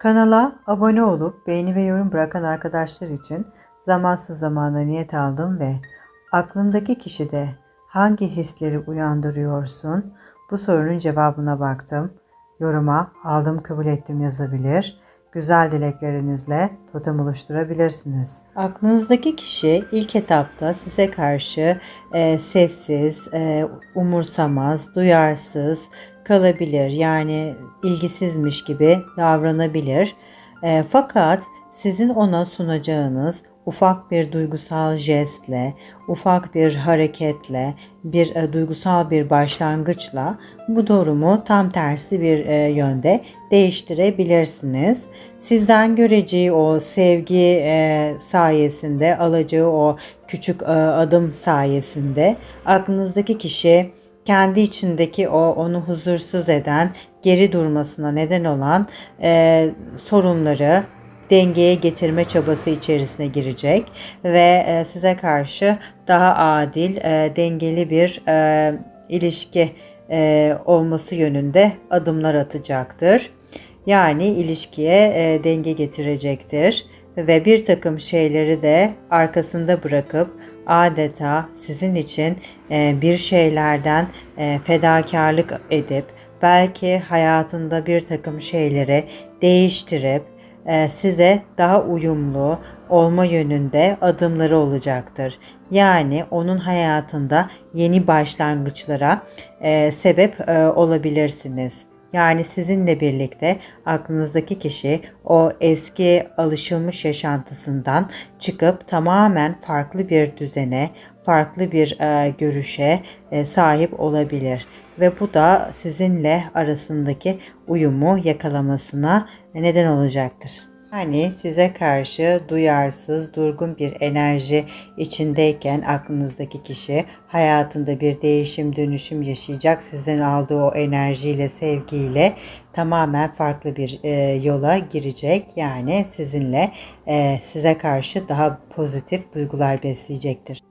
Kanala abone olup beğeni ve yorum bırakan arkadaşlar için zamansız zamanda niyet aldım ve aklındaki kişide hangi hisleri uyandırıyorsun? Bu sorunun cevabına baktım. Yoruma aldım kabul ettim yazabilir. Güzel dileklerinizle totem oluşturabilirsiniz. Aklınızdaki kişi ilk etapta size karşı e, sessiz, e, umursamaz, duyarsız kalabilir. Yani ilgisizmiş gibi davranabilir. E, fakat sizin ona sunacağınız ufak bir duygusal jestle, ufak bir hareketle, bir e, duygusal bir başlangıçla bu durumu tam tersi bir e, yönde değiştirebilirsiniz. Sizden göreceği o sevgi e, sayesinde, alacağı o küçük e, adım sayesinde aklınızdaki kişi kendi içindeki o onu huzursuz eden, geri durmasına neden olan e, sorunları dengeye getirme çabası içerisine girecek ve e, size karşı daha adil, e, dengeli bir e, ilişki e, olması yönünde adımlar atacaktır. Yani ilişkiye e, denge getirecektir ve bir takım şeyleri de arkasında bırakıp adeta sizin için e, bir şeylerden e, fedakarlık edip belki hayatında bir takım şeyleri değiştirip e, size daha uyumlu olma yönünde adımları olacaktır. Yani onun hayatında yeni başlangıçlara sebep olabilirsiniz. Yani sizinle birlikte aklınızdaki kişi o eski alışılmış yaşantısından çıkıp tamamen farklı bir düzene, farklı bir e, görüşe e, sahip olabilir ve bu da sizinle arasındaki uyumu yakalamasına neden olacaktır. Yani size karşı duyarsız, durgun bir enerji içindeyken aklınızdaki kişi hayatında bir değişim, dönüşüm yaşayacak. Sizden aldığı o enerjiyle, sevgiyle tamamen farklı bir e, yola girecek. Yani sizinle e, size karşı daha pozitif duygular besleyecektir.